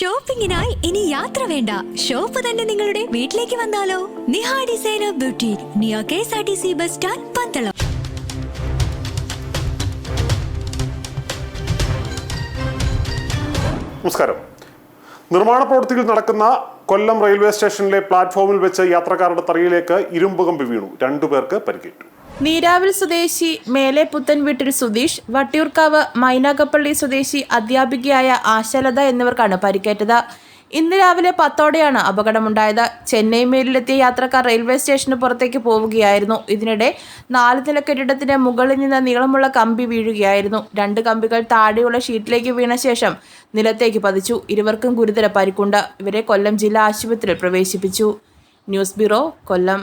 ഷോപ്പിംഗിനായി ഇനി യാത്ര വേണ്ട. ഷോപ്പ് തന്നെ നിങ്ങളുടെ വീട്ടിലേക്ക് വന്നാലോ? Niha designer beauty near K S R T C bus stand Pandalam. നമസ്കാരം. നിർമ്മാണ പ്രവർത്തികൾ നടക്കുന്ന കൊല്ലം റെയിൽവേ സ്റ്റേഷനിലെ പ്ലാറ്റ്ഫോമിൽ വെച്ച് യാത്രക്കാരുടെ തറയിലേക്ക് ഇരുമ്പ് കമ്പി വീണു. രണ്ടുപേർക്ക് പരിക്കേറ്റു. നീരാവിൽ സ്വദേശി മേലെ പുത്തൻ വീട്ടിൽ സുധീഷ് വട്ടിയൂർക്കാവ് മൈനാഗപ്പള്ളി സ്വദേശി അധ്യാപികയായ ആശാലത എന്നിവർക്കാണ് പരിക്കേറ്റത്. ഇന്ന് രാവിലെ പത്തോടെയാണ് അപകടമുണ്ടായത്. ചെന്നൈ മേലിലെത്തിയ യാത്രക്കാർ റെയിൽവേ സ്റ്റേഷന് പുറത്തേക്ക് പോവുകയായിരുന്നു. ഇതിനിടെ നാല് നില കെട്ടിടത്തിന്റെ മുകളിൽ നിന്ന് നീളമുള്ള കമ്പി വീഴുകയായിരുന്നു. രണ്ട് കമ്പികൾ താഴെയുള്ള ഷീറ്റിലേക്ക് വീണ ശേഷം നിലത്തേക്ക് പതിച്ചു. ഇരുവർക്കും ഗുരുതര പരിക്കുണ്ട്. ഇവരെ കൊല്ലം ജില്ലാ ആശുപത്രിയിൽ പ്രവേശിപ്പിച്ചു. ന്യൂസ് ബ്യൂറോ കൊല്ലം.